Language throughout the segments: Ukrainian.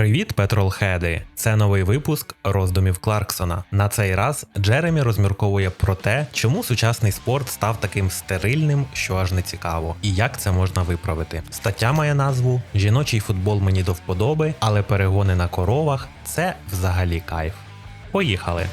Привіт, петролхеди! Це новий випуск роздумів Кларксона. На цей раз Джеремі розмірковує про те, чому сучасний спорт став таким стерильним, що аж не цікаво, і як це можна виправити. Стаття має назву Жіночий футбол мені до вподоби, але перегони на коровах це взагалі кайф. Поїхали!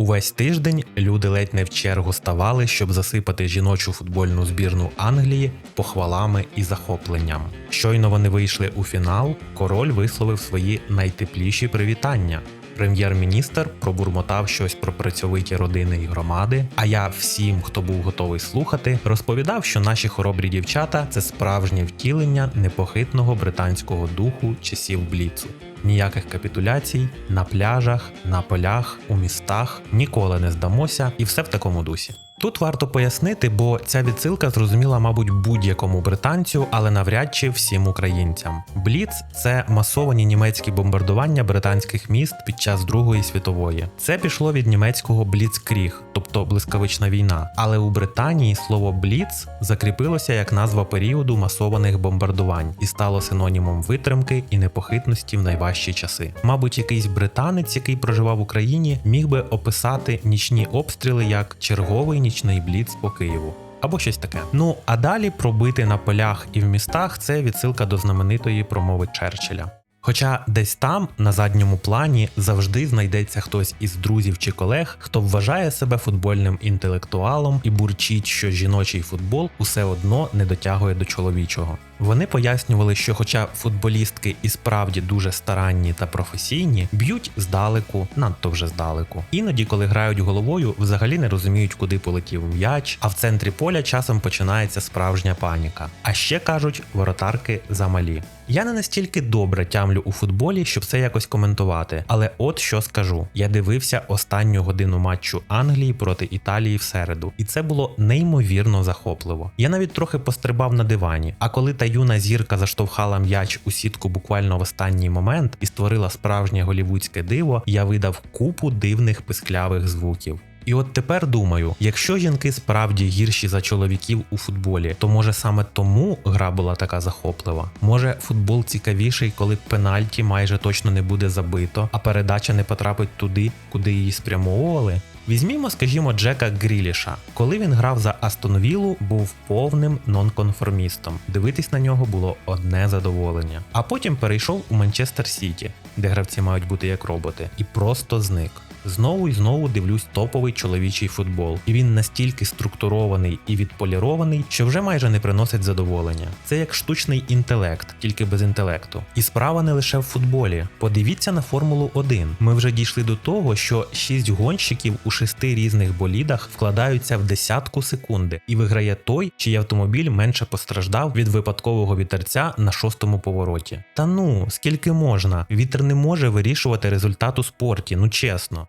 Увесь тиждень люди ледь не в чергу ставали, щоб засипати жіночу футбольну збірну Англії похвалами і захопленням. Щойно вони вийшли у фінал, король висловив свої найтепліші привітання. Прем'єр-міністр пробурмотав щось про працьовиті родини і громади. А я всім, хто був готовий слухати, розповідав, що наші хоробрі дівчата це справжнє втілення непохитного британського духу часів Бліцу. Ніяких капітуляцій на пляжах, на полях, у містах ніколи не здамося, і все в такому дусі. Тут варто пояснити, бо ця відсилка зрозуміла, мабуть, будь-якому британцю, але навряд чи всім українцям. Бліц це масовані німецькі бомбардування британських міст під час Другої світової. Це пішло від німецького бліцкріг, тобто блискавична війна. Але у Британії слово бліц закріпилося як назва періоду масованих бомбардувань і стало синонімом витримки і непохитності в найважчі часи. Мабуть, якийсь британець, який проживав в Україні, міг би описати нічні обстріли як черговий нічний бліц по Києву. Або щось таке. Ну а далі пробити на полях і в містах це відсилка до знаменитої промови Черчилля. Хоча десь там, на задньому плані, завжди знайдеться хтось із друзів чи колег, хто вважає себе футбольним інтелектуалом і бурчить, що жіночий футбол усе одно не дотягує до чоловічого. Вони пояснювали, що, хоча футболістки і справді дуже старанні та професійні, б'ють здалеку, надто вже здалеку. Іноді, коли грають головою, взагалі не розуміють, куди полетів м'яч, а в центрі поля часом починається справжня паніка. А ще кажуть, воротарки замалі. Я не настільки добре тямлю у футболі, щоб це якось коментувати. Але от що скажу: я дивився останню годину матчу Англії проти Італії в середу, і це було неймовірно захопливо. Я навіть трохи пострибав на дивані. А коли та юна зірка заштовхала м'яч у сітку буквально в останній момент і створила справжнє голівудське диво, я видав купу дивних писклявих звуків. І от тепер думаю, якщо жінки справді гірші за чоловіків у футболі, то може саме тому гра була така захоплива. Може футбол цікавіший, коли пенальті майже точно не буде забито, а передача не потрапить туди, куди її спрямовували. Візьмімо, скажімо, Джека Гріліша. Коли він грав за Астон Віллу, був повним нонконформістом. Дивитись на нього було одне задоволення. А потім перейшов у Манчестер Сіті, де гравці мають бути як роботи, і просто зник. Знову і знову дивлюсь топовий чоловічий футбол, і він настільки структурований і відполірований, що вже майже не приносить задоволення. Це як штучний інтелект, тільки без інтелекту. І справа не лише в футболі. Подивіться на Формулу 1. Ми вже дійшли до того, що 6 гонщиків у шести різних болідах вкладаються в десятку секунди, і виграє той, чий автомобіль менше постраждав від випадкового вітерця на шостому повороті. Та ну, скільки можна? Вітер не може вирішувати результат у спорті, ну чесно.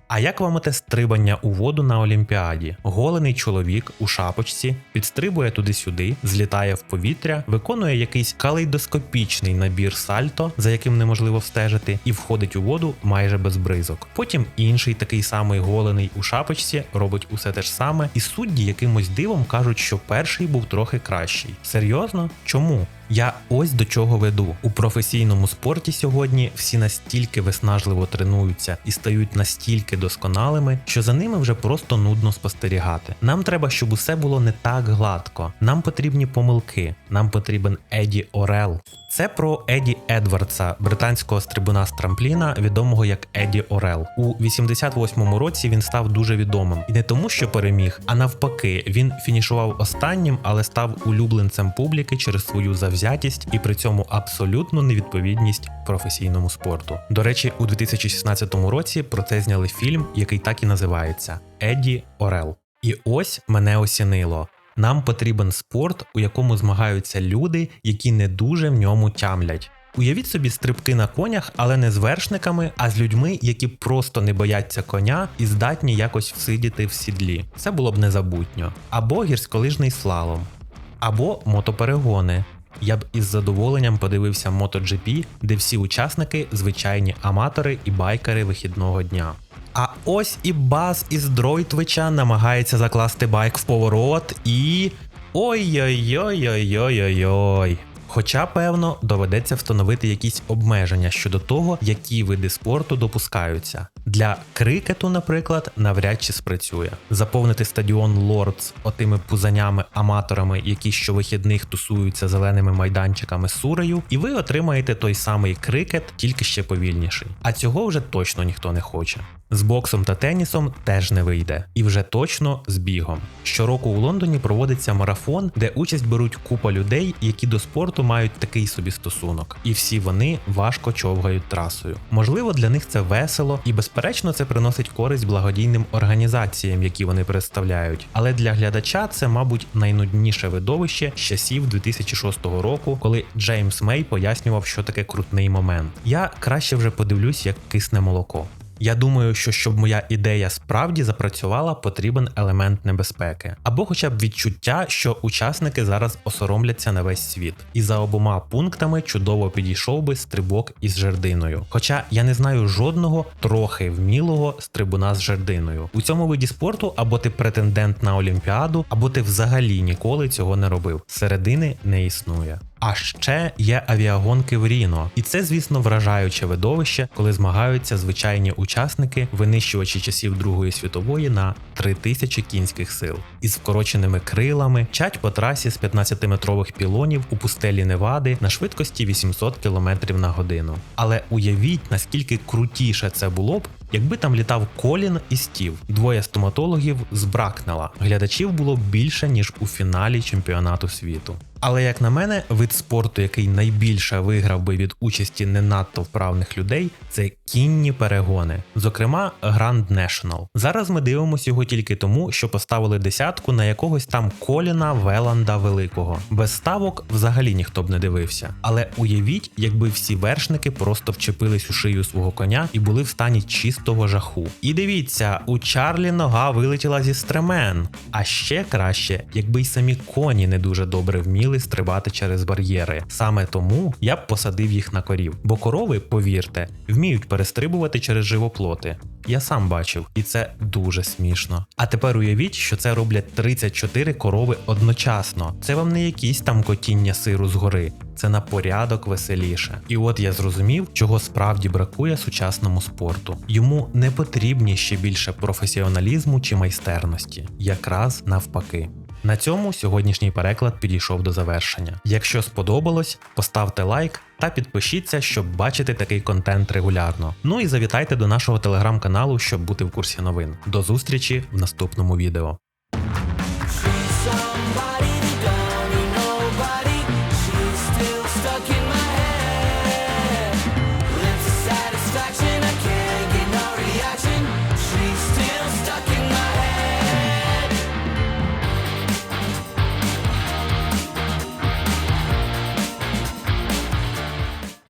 А як вам те стрибання у воду на Олімпіаді? Голений чоловік у шапочці підстрибує туди-сюди, злітає в повітря, виконує якийсь калейдоскопічний набір сальто, за яким неможливо встежити, і входить у воду майже без бризок. Потім інший такий самий голений у шапочці робить усе те ж саме, і судді якимось дивом кажуть, що перший був трохи кращий. Серйозно? Чому? Я ось до чого веду. У професійному спорті сьогодні всі настільки виснажливо тренуються і стають настільки досконалими, що за ними вже просто нудно спостерігати. Нам треба, щоб усе було не так гладко. Нам потрібні помилки. Нам потрібен Еді Орел. Це про Еді Едвардса, британського стрибуна з трампліна, відомого як Еді Орел. У 88-му році він став дуже відомим. І не тому, що переміг, а навпаки, він фінішував останнім, але став улюбленцем публіки через свою завзятість і при цьому абсолютну невідповідність професійному спорту. До речі, у 2016 році про це зняли фільм, який так і називається Еді Орел. І ось мене осінило. Нам потрібен спорт, у якому змагаються люди, які не дуже в ньому тямлять. Уявіть собі стрибки на конях, але не з вершниками, а з людьми, які просто не бояться коня і здатні якось всидіти в сідлі. Це було б незабутньо. Або гірськолижний слалом, або мотоперегони. Я б із задоволенням подивився MotoGP, де всі учасники звичайні аматори і байкери вихідного дня. А ось і Баз із Дройтвича намагається закласти байк в поворот і. Ой-ой-ой-ой-ой-ой-ой. Хоча, певно, доведеться встановити якісь обмеження щодо того, які види спорту допускаються. Для крикету, наприклад, навряд чи спрацює. Заповнити стадіон Лордс отими пузанями-аматорами, які щовихідних тусуються зеленими майданчиками з сурею, і ви отримаєте той самий крикет, тільки ще повільніший. А цього вже точно ніхто не хоче. З боксом та тенісом теж не вийде, і вже точно з бігом. Щороку у Лондоні проводиться марафон, де участь беруть купа людей, які до спорту мають такий собі стосунок, і всі вони важко човгають трасою. Можливо, для них це весело, і безперечно, це приносить користь благодійним організаціям, які вони представляють. Але для глядача це, мабуть, найнудніше видовище з часів 2006 року, коли Джеймс Мей пояснював, що таке крутний момент. Я краще вже подивлюсь, як кисне молоко. Я думаю, що щоб моя ідея справді запрацювала, потрібен елемент небезпеки, або хоча б відчуття, що учасники зараз осоромляться на весь світ. І за обома пунктами чудово підійшов би стрибок із жердиною. Хоча я не знаю жодного трохи вмілого стрибуна з жердиною. У цьому виді спорту або ти претендент на Олімпіаду, або ти взагалі ніколи цього не робив. Середини не існує. А ще є авіагонки в Ріно, і це, звісно, вражаюче видовище, коли змагаються звичайні учасники, винищувачі часів Другої світової на 3000 кінських сил із вкороченими крилами, чать по трасі з 15-метрових пілонів у пустелі Невади на швидкості 800 км на годину. Але уявіть, наскільки крутіше це було б. Якби там літав Колін і Стів, двоє стоматологів з Бракнела, глядачів було більше ніж у фіналі чемпіонату світу. Але як на мене, вид спорту, який найбільше виграв би від участі не надто вправних людей, це кінні перегони, зокрема Grand National. Зараз ми дивимося його тільки тому, що поставили десятку на якогось там Коліна Веланда Великого. Без ставок взагалі ніхто б не дивився. Але уявіть, якби всі вершники просто вчепились у шию свого коня і були в стані чистого жаху. І дивіться, у Чарлі нога вилетіла зі стремен. А ще краще, якби й самі коні не дуже добре вміли стрибати через бар'єри. Саме тому я б посадив їх на корів. Бо корови, повірте, вміють перестрибувати через живоплоти. Я сам бачив, і це дуже смішно. А тепер уявіть, що це роблять 34 корови одночасно. Це вам не якісь там котіння сиру згори, це на порядок веселіше. І от я зрозумів, чого справді бракує сучасному спорту. Йому не потрібні ще більше професіоналізму чи майстерності, якраз навпаки. На цьому сьогоднішній переклад підійшов до завершення. Якщо сподобалось, поставте лайк та підпишіться, щоб бачити такий контент регулярно. Ну і завітайте до нашого телеграм-каналу, щоб бути в курсі новин. До зустрічі в наступному відео.